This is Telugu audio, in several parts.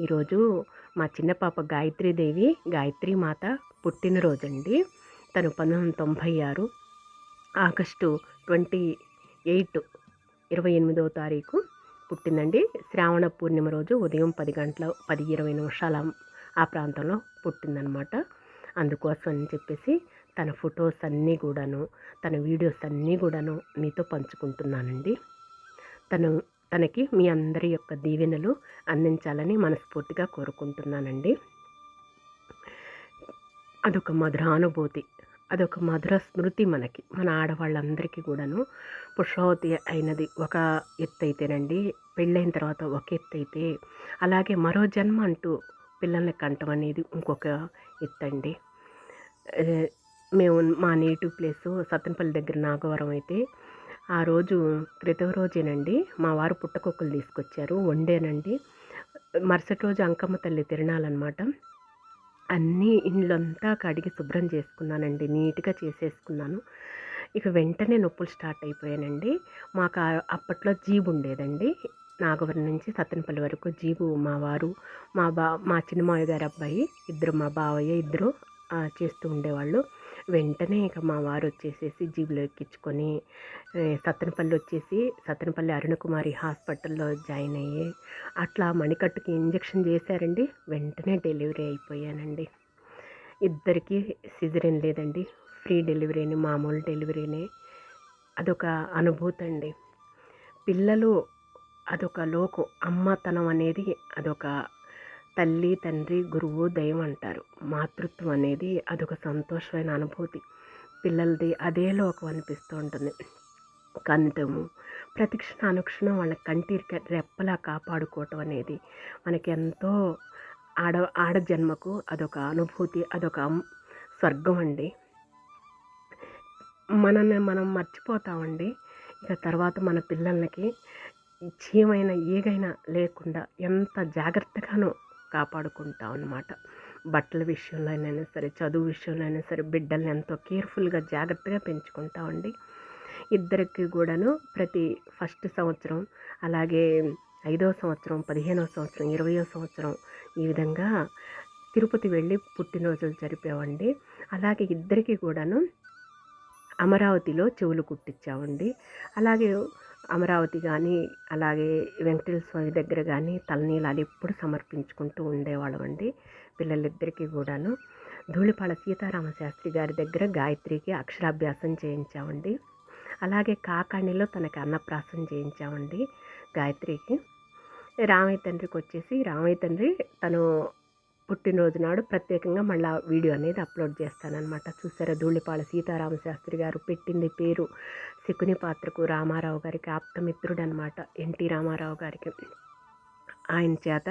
ఈరోజు మా చిన్న పాప గాయత్రీదేవి గాయత్రి మాత పుట్టినరోజండి. తను పంతొమ్మిది వందల తొంభై ఆరు ఆగస్టు ట్వంటీ ఎయిట్ ఇరవై ఎనిమిదవ తారీఖు పుట్టిందండి. శ్రావణ పూర్ణిమ రోజు ఉదయం పది గంటల పది ఇరవై నిమిషాల ఆ ప్రాంతంలో పుట్టిందనమాట. అందుకోసం అని చెప్పేసి తన ఫొటోస్ అన్నీ కూడాను తన వీడియోస్ అన్నీ కూడాను మీతో పంచుకుంటున్నానండి. తను తనకి మీ అందరి యొక్క దీవెనలు అందించాలని మనస్ఫూర్తిగా కోరుకుంటున్నానండి. అదొక మధురానుభూతి అదొక మధుర స్మృతి మనకి మన ఆడవాళ్ళందరికీ కూడాను. పుష్పవతి అయినది ఒక ఎత్తు అయితేనండి పెళ్ళైన తర్వాత ఒక ఎత్తు అయితే అలాగే మరో జన్మ అంటూ పిల్లల్ని కంటం అనేది ఇంకొక ఎత్తు అండి మేము మా నేటివ్ ప్లేసు సత్తెనపల్లి దగ్గర నాగవరం అయితే ఆ రోజు క్రితం రోజేనండి మా వారు పుట్టకొక్కలు తీసుకొచ్చారు. వండేనండి మరుసటి రోజు అంకమ్మ తల్లి తిరణాలన్నమాట. అన్నీ ఇండ్లంతా కడిగి శుభ్రం చేసుకున్నానండి. నీట్గా చేసేసుకున్నాను. ఇక వెంటనే నొప్పులు స్టార్ట్ అయిపోయానండి. మాకు అప్పట్లో జీబు ఉండేదండి. నాగవరం నుంచి సత్తెనపల్లి వరకు జీబు మా వారు మా బా మా చిన్నమాయ గారి అబ్బాయి ఇద్దరు మా బావయ్య ఇద్దరు చేస్తూ ఉండేవాళ్ళు. వెంటనే ఇక మా వారు వచ్చేసేసి జీబులో ఎక్కించుకొని సత్తెనపల్లి వచ్చేసి సత్తెనపల్లి అరుణకుమారి హాస్పిటల్లో జాయిన్ అయ్యి అట్లా మణికట్టుకి ఇంజక్షన్ చేశారండి. వెంటనే డెలివరీ అయిపోయానండి. ఇద్దరికీ సిజరిన్ లేదండి. ఫ్రీ డెలివరీని మామూలు డెలివరీనే. అదొక అనుభూతి అండి. పిల్లలు అదొక లోకు అమ్మతనం అనేది అదొక తల్లి తండ్రి గురువు దైవం అంటారు. మాతృత్వం అనేది అదొక సంతోషమైన అనుభూతి. పిల్లలది అదే లోకం అనిపిస్తూ ఉంటుంది. కనటము ప్రతిక్షణ అనుక్షణం వాళ్ళ కంటికి రెప్పలా కాపాడుకోవటం అనేది మనకి ఎంతో ఆడ ఆడ జన్మకు అదొక అనుభూతి అదొక స్వర్గం అండి. మనల్ని మనం మర్చిపోతామండి. ఇక తర్వాత మన పిల్లలకి చీమైన ఏగైనా లేకుండా ఎంత జాగ్రత్తగానో కాపాడుకుంటాం అనమాట బట్టల విషయంలో అయినా సరే చదువు విషయంలో అయినా సరే బిడ్డల్ని ఎంతో కేర్ఫుల్గా జాగ్రత్తగా పెంచుకుంటామండి. ఇద్దరికి కూడాను ప్రతి ఫస్ట్ సంవత్సరం అలాగే ఐదవ సంవత్సరం పదిహేనవ సంవత్సరం ఇరవయో సంవత్సరం ఈ విధంగా తిరుపతి వెళ్ళి పుట్టినరోజులు జరిపామండి. అలాగే ఇద్దరికి కూడాను అమరావతిలో చెవులు కుట్టించామండి. అలాగే అమరావతి కానీ అలాగే వెంకటేశ్వర స్వామి దగ్గర కానీ తలనీలాలు ఎప్పుడు సమర్పించుకుంటూ ఉండేవాళ్ళం అండి పిల్లలిద్దరికీ కూడాను. ధూళిపాళ సీతారామ శాస్త్రి గారి దగ్గర గాయత్రికి అక్షరాభ్యాసం చేయించామండి. అలాగే కాకాణిలో తనకి అన్నప్రాసం చేయించామండి గాయత్రికి. రామయ్య తండ్రికి వచ్చేసి రామయ్య తండ్రి తను పుట్టినరోజు నాడు ప్రత్యేకంగా మళ్ళీ వీడియో అనేది అప్లోడ్ చేస్తానన్నమాట. చూసారా ధూళిపాల సీతారామ శాస్త్రి గారు పెట్టింది పేరు. శకుని పాత్రకు రామారావు గారికి ఆప్తమిత్రుడు అనమాట ఎన్టీ రామారావు గారికి ఆయన చేత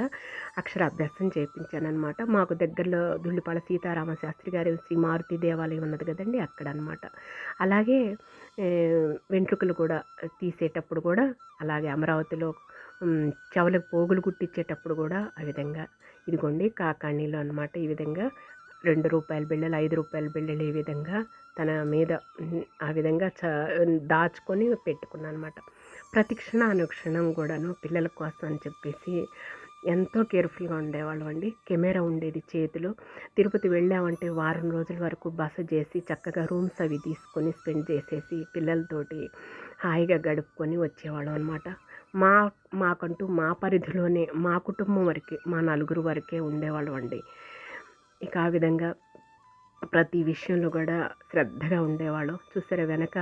అక్షరాభ్యాసం చేయించానమాట మాకు దగ్గరలో దుళ్ళిపాల సీతారామ శాస్త్రి గారి శ్రీ మారుతి దేవాలయం ఉన్నది కదండి అక్కడ అనమాట అలాగే వెంట్రుకలు కూడా తీసేటప్పుడు కూడా అలాగే అమరావతిలో చెవులకు పోగులు కుట్టించేటప్పుడు కూడా ఆ విధంగా ఇదిగోండి కాకాణిలో అనమాట ఈ విధంగా రెండు రూపాయల బిళ్ళలు ఐదు రూపాయల బిళ్ళలు ఈ విధంగా తన మీద ఆ విధంగా చ దాచుకొని పెట్టుకున్నాను అనమాట ప్రతిక్షణ అనుక్షణం కూడాను పిల్లల కోసం అని చెప్పేసి ఎంతో కేర్ఫుల్గా ఉండేవాళ్ళం అండి. కెమెరా ఉండేది చేతిలో. తిరుపతి వెళ్ళామంటే వారం రోజుల వరకు బస చేసి చక్కగా రూమ్స్ అవి తీసుకొని స్పెండ్ చేసేసి పిల్లలతోటి హాయిగా గడుపుకొని వచ్చేవాళ్ళం అనమాట మా మాకంటూ మా పరిధిలోనే మా కుటుంబం వరకే మా నలుగురు వరకే ఉండేవాళ్ళం అండి ఇక ఆ విధంగా ప్రతి విషయంలో కూడా శ్రద్ధగా ఉండేవాళ్ళం. చూసారా వెనక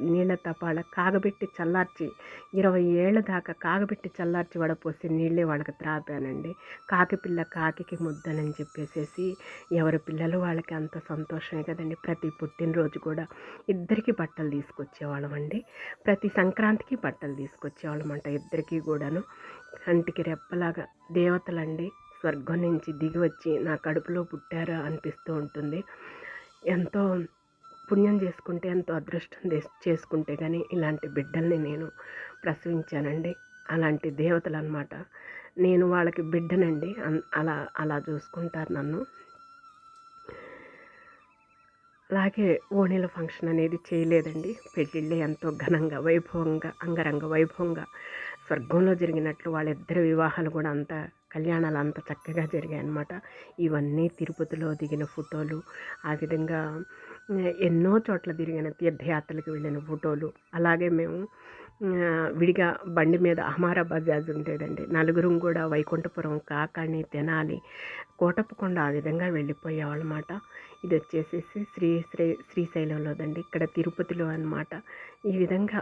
నీళ్ళ తపాల కాగబెట్టి చల్లార్చి ఇరవై ఏళ్ళ దాకా కాగబెట్టి చల్లార్చి వడపోసి నీళ్ళే వాళ్ళకి త్రాపానండి. కాకి పిల్ల కాకి ముద్దనని చెప్పేసేసి ఎవరి పిల్లలు వాళ్ళకి అంత సంతోషమే కదండి. ప్రతి పుట్టినరోజు కూడా ఇద్దరికి బట్టలు తీసుకొచ్చేవాళ్ళం అండి ప్రతి సంక్రాంతికి బట్టలు తీసుకొచ్చేవాళ్ళం అంట ఇద్దరికీ కూడాను కంటికి రెప్పలాగా దేవతలండి. స్వర్గం నుంచి దిగి వచ్చి నా కడుపులో పుట్టారా అనిపిస్తూ ఉంటుంది. ఎంతో పుణ్యం చేసుకుంటే ఎంతో అదృష్టం చేసుకుంటే కానీ ఇలాంటి బిడ్డల్ని నేను ప్రసవించానండి. అలాంటి దేవతలు అనమాట నేను వాళ్ళకి బిడ్డనండి. అన్- అలా అలా చూసుకుంటారు నన్ను. అలాగే ఓణీల ఫంక్షన్ అనేది చేయలేదండి. పెళ్ళిళ్ళే ఎంతో ఘనంగా వైభవంగా అంగరంగ వైభవంగా స్వర్గంలో జరిగినట్లు వాళ్ళిద్దరి వివాహాలు కూడా అంత కళ్యాణాలు అంత చక్కగా జరిగాయి అన్నమాట ఇవన్నీ తిరుపతిలో దిగిన ఫోటోలు ఆ విధంగా ఎన్నో చోట్ల తిరిగిన తీర్థయాత్రలకు వెళ్ళిన ఫోటోలు. అలాగే మేము విడిగా బండి మీద అహమారా బజాజ్ ఉండేదండి. నలుగురం కూడా వైకుంఠపురం కాకాణి తెనాలి కోటప్పకొండ ఆ విధంగా వెళ్ళిపోయేవాళ్ళమాట. ఇది వచ్చేసేసి శ్రీ శ్రీ శ్రీశైలంలోదండి. ఇక్కడ తిరుపతిలో అనమాట ఈ విధంగా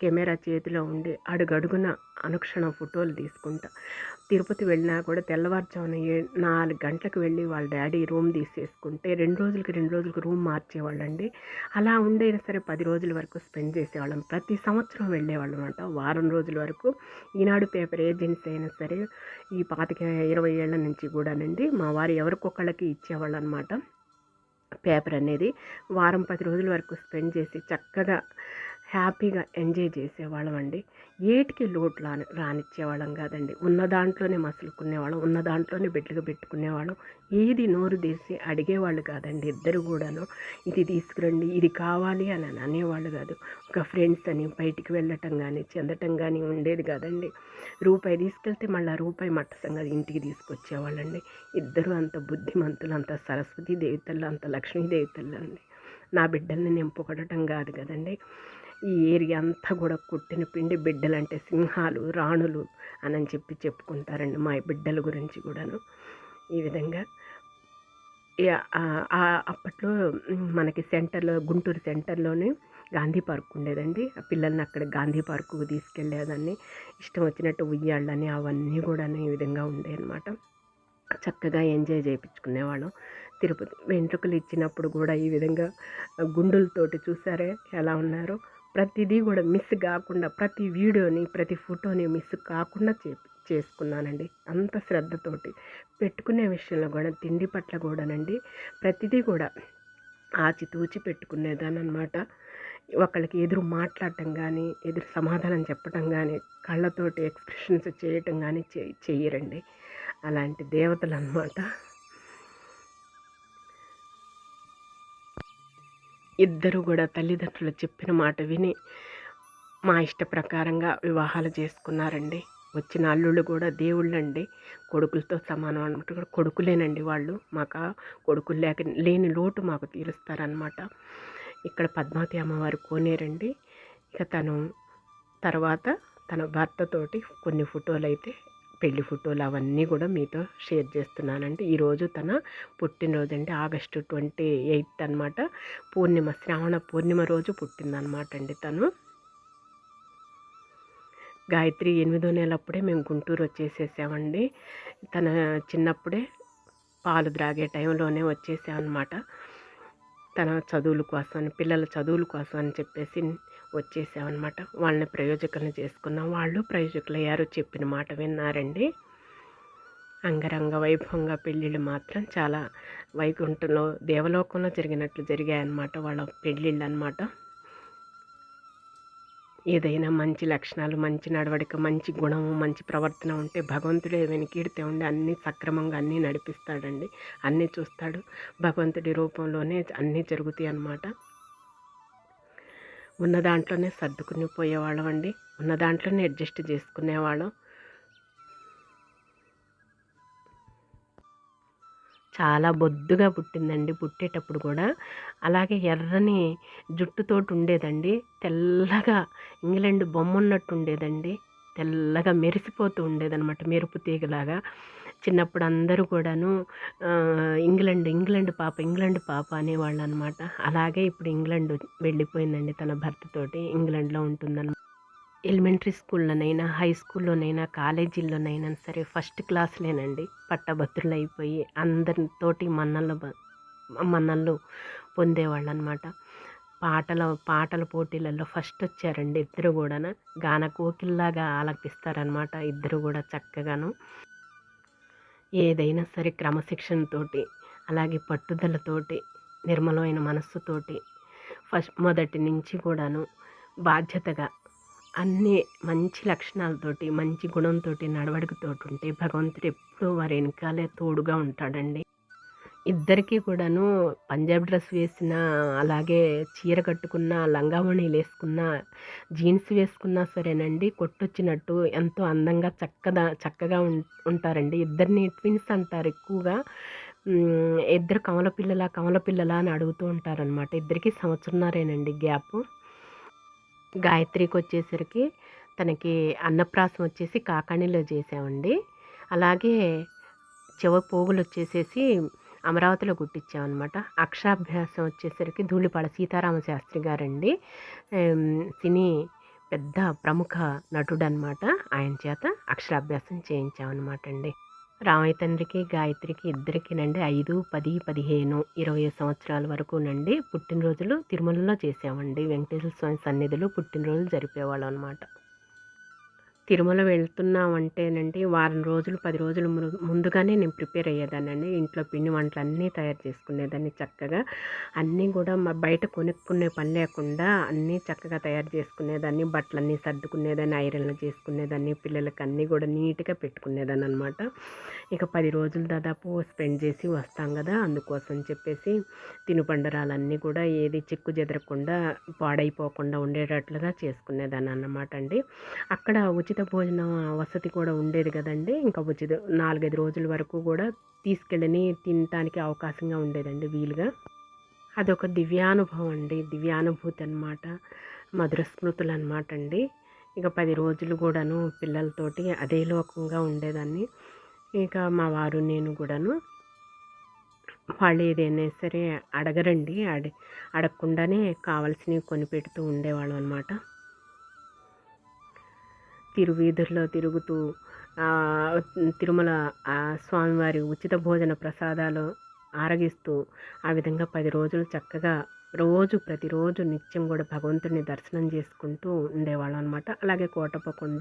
కెమెరా చేతిలో ఉండి అడుగడుగున అనుక్షణం ఫోటోలు తీసుకుంటా. తిరుపతి వెళ్ళినా కూడా తెల్లవారుజామున ఏ నాలుగు గంటలకు వెళ్ళి వాళ్ళ డాడీ రూమ్ తీసేసుకుంటే రెండు రోజులకి రెండు రోజులకి రూమ్ మార్చేవాళ్ళండి. అలా ఉండైనా సరే పది రోజుల వరకు స్పెండ్ చేసేవాళ్ళం. ప్రతి సంవత్సరం వెళ్ళేవాళ్ళం అనమాట వారం రోజుల వరకు. ఈనాడు పేపర్ ఏజెన్సీ అయినా సరే ఈ పాతిక ఇరవై ఏళ్ళ నుంచి కూడానండి మా వారు ఎవరికొకళ్ళకి ఇచ్చేవాళ్ళు అనమాట పేపర్ అనేది వారం పది రోజుల వరకు స్పెండ్ చేసి చక్కగా హ్యాపీగా ఎంజాయ్ చేసేవాళ్ళం అండి ఏటికి లోటు రాని రానిచ్చేవాళ్ళం కాదండి. ఉన్న దాంట్లోనే మసులుకునేవాళ్ళం ఉన్న దాంట్లోనే బిడ్డగా పెట్టుకునేవాళ్ళం. ఏది నోరు తీసి అడిగేవాళ్ళు కాదండి ఇద్దరు కూడాను. ఇది తీసుకురండి ఇది కావాలి అని అనేవాళ్ళు కాదు. ఒక ఫ్రెండ్స్ అని బయటికి వెళ్ళటం కానీ చెందటం కానీ ఉండేది కాదండి. రూపాయి తీసుకెళ్తే మళ్ళీ రూపాయి మట్టసంగా ఇంటికి తీసుకొచ్చేవాళ్ళండి. ఇద్దరు అంత బుద్ధిమంతులు అంత సరస్వతి దేవతలు అంత లక్ష్మీ దేవతలు అండి. నా బిడ్డల్ని నేను పొగడటం కాదు కదండి. ఈ ఏరియా అంతా కూడా కుట్టిన పిండి బిడ్డలంటే సింహాలు రాణులు అని చెప్పి చెప్పుకుంటారండి మా బిడ్డల గురించి కూడాను. ఈ విధంగా అప్పట్లో మనకి సెంటర్లో గుంటూరు సెంటర్లోనే గాంధీ పార్క్ ఉండేదండి. ఆ పిల్లల్ని అక్కడ గాంధీ పార్కు తీసుకెళ్ళేదాన్ని. ఇష్టం వచ్చినట్టు ఉయ్యాళ్ళని అవన్నీ కూడా ఈ విధంగా ఉండేవి అనమాట చక్కగా ఎంజాయ్ చేయించుకునేవాళ్ళం. తిరుపతి వెంట్రుకలు ఇచ్చినప్పుడు కూడా ఈ విధంగా గుండులతోటి చూసారే ఎలా ఉన్నారో? ప్రతిదీ కూడా మిస్ కాకుండా ప్రతి వీడియోని ప్రతి ఫోటోని మిస్ కాకుండా చే చేసుకున్నానండి. అంత శ్రద్ధతోటి. పెట్టుకునే విషయంలో కూడా తిండి పట్ల కూడానండి ప్రతిదీ కూడా ఆచితూచి పెట్టుకునేదాన్ని అనమాట ఒకళ్ళకి ఎదురు మాట్లాడటం కానీ ఎదురు సమాధానం చెప్పటం కానీ కళ్ళతోటి ఎక్స్ప్రెషన్స్ చేయటం కానీ చే చెయ్యరండి. అలాంటి దేవతలు అన్నమాట ఇద్దరు కూడా తల్లిదండ్రులు చెప్పిన మాట విని మా ఇష్ట ప్రకారంగా వివాహాలు చేసుకున్నారండి. వచ్చిన అల్లుళ్ళు కూడా దేవుళ్ళండి. కొడుకులతో సమానం అనమాట కొడుకులేనండి వాళ్ళు. మాకు కొడుకులు లేక లేని లోటు మాకు తీరుస్తారనమాట ఇక్కడ పద్మావతి అమ్మవారు కోనేరండి. ఇక తను తర్వాత తన భర్తతోటి కొన్ని ఫోటోలు అయితే పెళ్ళి ఫోటోలు అవన్నీ కూడా మీతో షేర్ చేస్తున్నానండి ఈరోజు తన పుట్టినరోజు అంటే ఆగస్టు ట్వంటీ ఎయిత్ అనమాట పూర్ణిమ శ్రావణ పూర్ణిమ రోజు పుట్టిందనమాట అండి తను. గాయత్రి ఎనిమిదో నెలప్పుడే మేము గుంటూరు వచ్చేసేసామండి. తన చిన్నప్పుడే పాలు త్రాగే టైంలోనే వచ్చేసామన్నమాట. తన చదువుల కోసం అని పిల్లల చదువుల కోసం అని చెప్పేసి వచ్చేసామన్నమాట. వాళ్ళని ప్రయోజకులను చేసుకున్నాం వాళ్ళు ప్రయోజకులు అయ్యారు చెప్పిన మాట విన్నారండి. అంగరంగ వైభవంగా పెళ్ళిళ్ళు మాత్రం చాలా వైకుంఠంలో దేవలోకంలో జరిగినట్లు జరిగాయన్నమాట వాళ్ళ పెళ్ళిళ్ళు అనమాట ఏదైనా మంచి లక్షణాలు మంచి నడవడిక మంచి గుణము మంచి ప్రవర్తన ఉంటే భగవంతుడే వెనకీడితే ఉండి అన్నీ సక్రమంగా అన్నీ నడిపిస్తాడండి. అన్నీ చూస్తాడు. భగవంతుడి రూపంలోనే అన్నీ జరుగుతాయి అన్నమాట ఉన్న దాంట్లోనే సర్దుకుని పోయేవాళ్ళం అండి. ఉన్న దాంట్లోనే అడ్జస్ట్ చేసుకునేవాళ్ళం. చాలా బొద్దుగా పుట్టిందండి పుట్టేటప్పుడు కూడా. అలాగే ఎర్రని జుట్టుతోటి ఉండేదండి. తెల్లగా ఇంగ్లాండ్ బొమ్మ ఉన్నట్టు ఉండేదండి. తెల్లగా మెరిసిపోతూ ఉండేదన్నమాట మెరుపు తీగలాగా. చిన్నప్పుడు అందరూ కూడాను ఇంగ్లండ్ ఇంగ్లాండ్ పాప ఇంగ్లండ్ పాప అనేవాళ్ళు అనమాట అలాగే ఇప్పుడు ఇంగ్లండ్ వెళ్ళిపోయిందండి తన భర్తతోటి ఇంగ్లండ్లో ఉంటుందన్నమాట ఎలిమెంటరీ స్కూల్లోనైనా హై స్కూల్లోనైనా కాలేజీల్లోనైనా సరే ఫస్ట్ క్లాస్లేనండి. పట్టభద్రులు అయిపోయి అందరితోటి మన్నలు బ- మన్నలు పొందేవాళ్ళు అనమాట పాటల పాటల పోటీలలో ఫస్ట్ వచ్చారండి ఇద్దరు కూడా గాన కోకిల్లాగా ఆలపిస్తారనమాట ఇద్దరు కూడా చక్కగాను. ఏదైనా సరే క్రమశిక్షణతోటి అలాగే పట్టుదలతోటి నిర్మలమైన మనస్సుతోటి ఫస్ట్ మొదటి నుంచి కూడాను బాధ్యతగా అన్ని మంచి లక్షణాలతోటి మంచి గుణంతో నడవడికతోటి ఉంటే భగవంతుడు ఎప్పుడూ వారి వెనకాలే తోడుగా ఉంటాడండి. ఇద్దరికీ కూడాను పంజాబ్ డ్రెస్ వేసిన అలాగే చీర కట్టుకున్న లంగావణీలు వేసుకున్న జీన్స్ వేసుకున్నా సరేనండి కొట్టొచ్చినట్టు ఎంతో అందంగా చక్కగా చక్కగా ఉంటారండి. ఇద్దరిని ట్విన్స్ అంటారు ఎక్కువగా. ఇద్దరు కమల పిల్లల కమల పిల్లల అని అడుగుతూ ఉంటారనమాట ఇద్దరికి సంవత్సరంన్నరేనండి గ్యాప్. గాయత్రికి వచ్చేసరికి తనకి అన్నప్రాసం వచ్చేసి కాకాణిలో చేసామండి. అలాగే చెవ పోగులు వచ్చేసేసి అమరావతిలో కుట్టించామన్నమాట అక్షరాభ్యాసం వచ్చేసరికి ధూళిపాడ సీతారామ శాస్త్రి గారండి. సినీ పెద్ద ప్రముఖ నటుడు అనమాట ఆయన చేత అక్షరాభ్యాసం చేయించామన్నమాట అండి రామయ్య తండ్రికి గాయత్రికి ఇద్దరికినండి ఐదు పది పదిహేను ఇరవై సంవత్సరాల వరకు నండి పుట్టినరోజులు తిరుమలలో చేసామండి వెంకటేశ్వర స్వామి సన్నిధిలో పుట్టినరోజులు జరిపేవాళ్ళం అనమాట తిరుమల వెళ్తున్నామంటేనండి వారం రోజులు పది రోజులు ముందుగానే నేను ప్రిపేర్ అయ్యేదానండి ఇంట్లో పిండి వంటలు అన్నీ తయారు చేసుకునేదాన్ని చక్కగా. అన్నీ కూడా మా బయట కొనుక్కునే పని లేకుండా అన్నీ చక్కగా తయారు చేసుకునేదాన్ని. బట్టలన్నీ సర్దుకునేదాన్ని ఐరన్లు చేసుకునేదాన్ని పిల్లలకి అన్నీ కూడా నీట్గా పెట్టుకునేదాన్ని అనమాట ఇక పది రోజులు దాదాపు స్పెండ్ చేసి వస్తాం కదా అందుకోసం చెప్పేసి తినుబండరాలన్నీ కూడా ఏది చిక్కు చెదరకుండా పాడైపోకుండా ఉండేటట్లుగా చేసుకునేదాన్ని అన్నమాట అండి. అక్కడ ఉచిత ఉచిత భోజనం వసతి కూడా ఉండేది కదండి. ఇంకా ఉచిత నాలుగైదు రోజుల వరకు కూడా తీసుకెళ్ళని తినటానికి అవకాశంగా ఉండేదండి వీలుగా. అదొక దివ్యానుభవం అండి. దివ్యానుభూతి అనమాట మధుర స్మృతులు అనమాట అండి. ఇక పది రోజులు కూడాను పిల్లలతోటి అదే లోకంగా ఉండేదాన్ని. ఇక మా వారు నేను కూడాను వాళ్ళు ఏదైనా సరే అడగరండి. అడ అడగకుండానే కావాల్సినవి కొనిపెడుతూ ఉండేవాళ్ళం అనమాట తిరువీధుల్లో తిరుగుతూ తిరుమల స్వామివారి ఉచిత భోజన ప్రసాదాలు ఆరగిస్తూ ఆ విధంగా పది రోజులు చక్కగా రోజు ప్రతిరోజు నిత్యం కూడా భగవంతుడిని దర్శనం చేసుకుంటూ ఉండేవాళ్ళం అనమాట అలాగే కోటపకొండ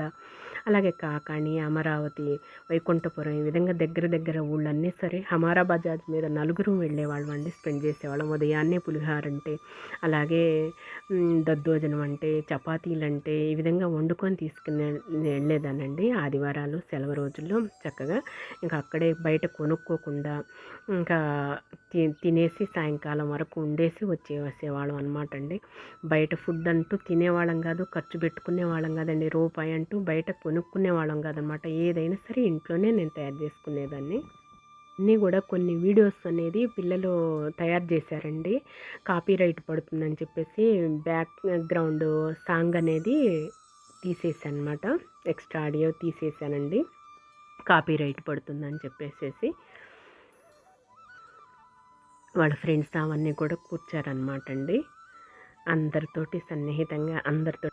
అలాగే కాకాణి అమరావతి వైకుంఠపురం ఈ విధంగా దగ్గర దగ్గర ఊళ్ళన్నీ సరే హమారా బజాజ్ మీద నలుగురు వెళ్ళేవాళ్ళం అండి. స్పెండ్ చేసేవాళ్ళం. ఉదయాన్నే పులిహార అంటే అలాగే దద్దోజనం అంటే చపాతీలు అంటే ఈ విధంగా వండుకొని తీసుకుని వెళ్ళేదానండి. ఆదివారాలు సెలవు రోజుల్లో చక్కగా ఇంకా అక్కడే బయట కొనుక్కోకుండా ఇంకా తినేసి సాయంకాలం వరకు ఉండేసి వచ్చేవాళ్ళం వేసేవాళ్ళం అనమాట అండి బయట ఫుడ్ అంటూ తినేవాళ్ళం కాదు ఖర్చు పెట్టుకునే వాళ్ళం కాదండి. రూపాయి అంటూ బయట కొనుక్కునే వాళ్ళం కాదనమాట ఏదైనా సరే ఇంట్లోనే నేను తయారు చేసుకునేదాన్ని. అన్నీ కూడా కొన్ని వీడియోస్ అనేది పిల్లలు తయారు చేశారండి. కాపీ రైట్ పడుతుందని చెప్పేసి బ్యాక్గ్రౌండ్ సాంగ్ అనేది తీసేసాను అనమాట ఎక్స్ట్రా ఆడియో తీసేసానండి కాపీ రైట్ పడుతుందని చెప్పేసి వాళ్ళ ఫ్రెండ్స్ అవన్నీ కూడా కూర్చారనమాట అండి అందరితోటి సన్నిహితంగా అందరితో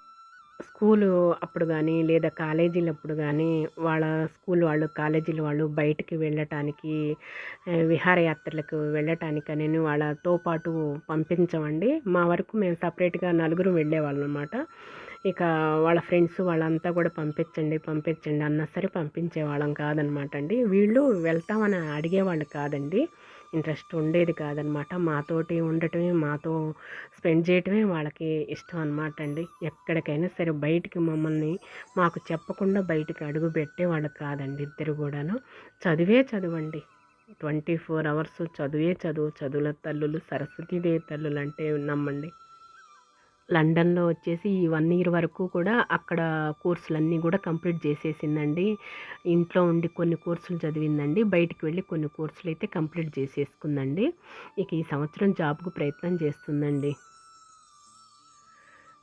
స్కూలు అప్పుడు కానీ లేదా కాలేజీలు అప్పుడు కానీ వాళ్ళ స్కూల్ వాళ్ళు కాలేజీలు వాళ్ళు బయటికి వెళ్ళటానికి విహారయాత్రలకు వెళ్ళటానికని వాళ్ళతో పాటు పంపించమండి. మా వరకు మేము సపరేట్గా నలుగురు వెళ్ళేవాళ్ళం అనమాట ఇక వాళ్ళ ఫ్రెండ్స్ వాళ్ళంతా కూడా పంపించండి పంపించండి అన్నా సరే పంపించేవాళ్ళం కాదనమాట అండి వీళ్ళు వెళ్తామని అడిగేవాళ్ళు కాదండి. ఇంట్రెస్ట్ ఉండేది కాదనమాట. మాతోటి ఉండటమే మాతో స్పెండ్ చేయటమే వాళ్ళకి ఇష్టం అనమాట అండి. ఎక్కడికైనా సరే బయటికి మమ్మల్ని మాకు చెప్పకుండా బయటికి అడుగు పెట్టేవాళ్ళు కాదండి ఇద్దరు కూడాను. చదివే చదవండి. ట్వంటీ ఫోర్ అవర్స్ చదువే చదువు. చదువుల తల్లులు సరస్వతీదేవి తల్లులు అంటే నమ్మండి. లండన్లో వచ్చేసి ఈ వన్ ఇయర్ వరకు కూడా అక్కడ కోర్సులన్నీ కూడా కంప్లీట్ చేసేసిందండి. ఇంట్లో ఉండి కొన్ని కోర్సులు చదివిందండి. బయటికి వెళ్ళి కొన్ని కోర్సులు అయితే కంప్లీట్ చేసేసుకుందండి. ఇక ఈ సంవత్సరం జాబ్కు ప్రయత్నం చేస్తుందండి.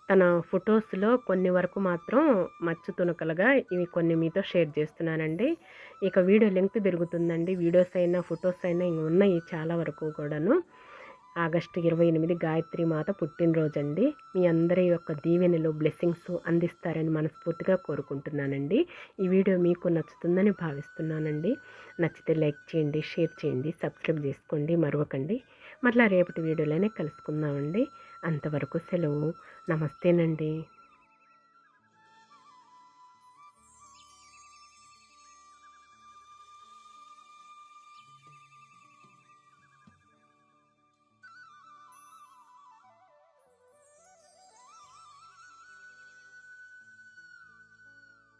తన ఫొటోస్లో కొన్ని వరకు మాత్రం మచ్చు తునకలుగా ఇవి కొన్ని మీతో షేర్ చేస్తున్నానండి. ఇక వీడియో లెంగ్త్ పెరుగుతుందండి. వీడియోస్ అయినా ఫొటోస్ అయినా ఇంక ఉన్నాయి చాలా వరకు కూడాను. ఆగస్టు ఇరవై ఎనిమిది గాయత్రి మాత పుట్టినరోజండి. మీ అందరి యొక్క దీవెనలు బ్లెస్సింగ్స్ అందిస్తారని మనస్ఫూర్తిగా కోరుకుంటున్నానండి. ఈ వీడియో మీకు నచ్చుతుందని భావిస్తున్నానండి. నచ్చితే లైక్ చేయండి షేర్ చేయండి సబ్స్క్రైబ్ చేసుకోండి మరవకండి మరలా రేపటి వీడియోలోనే కలుసుకుందామండి. అంతవరకు సెలవు. నమస్తేనండి.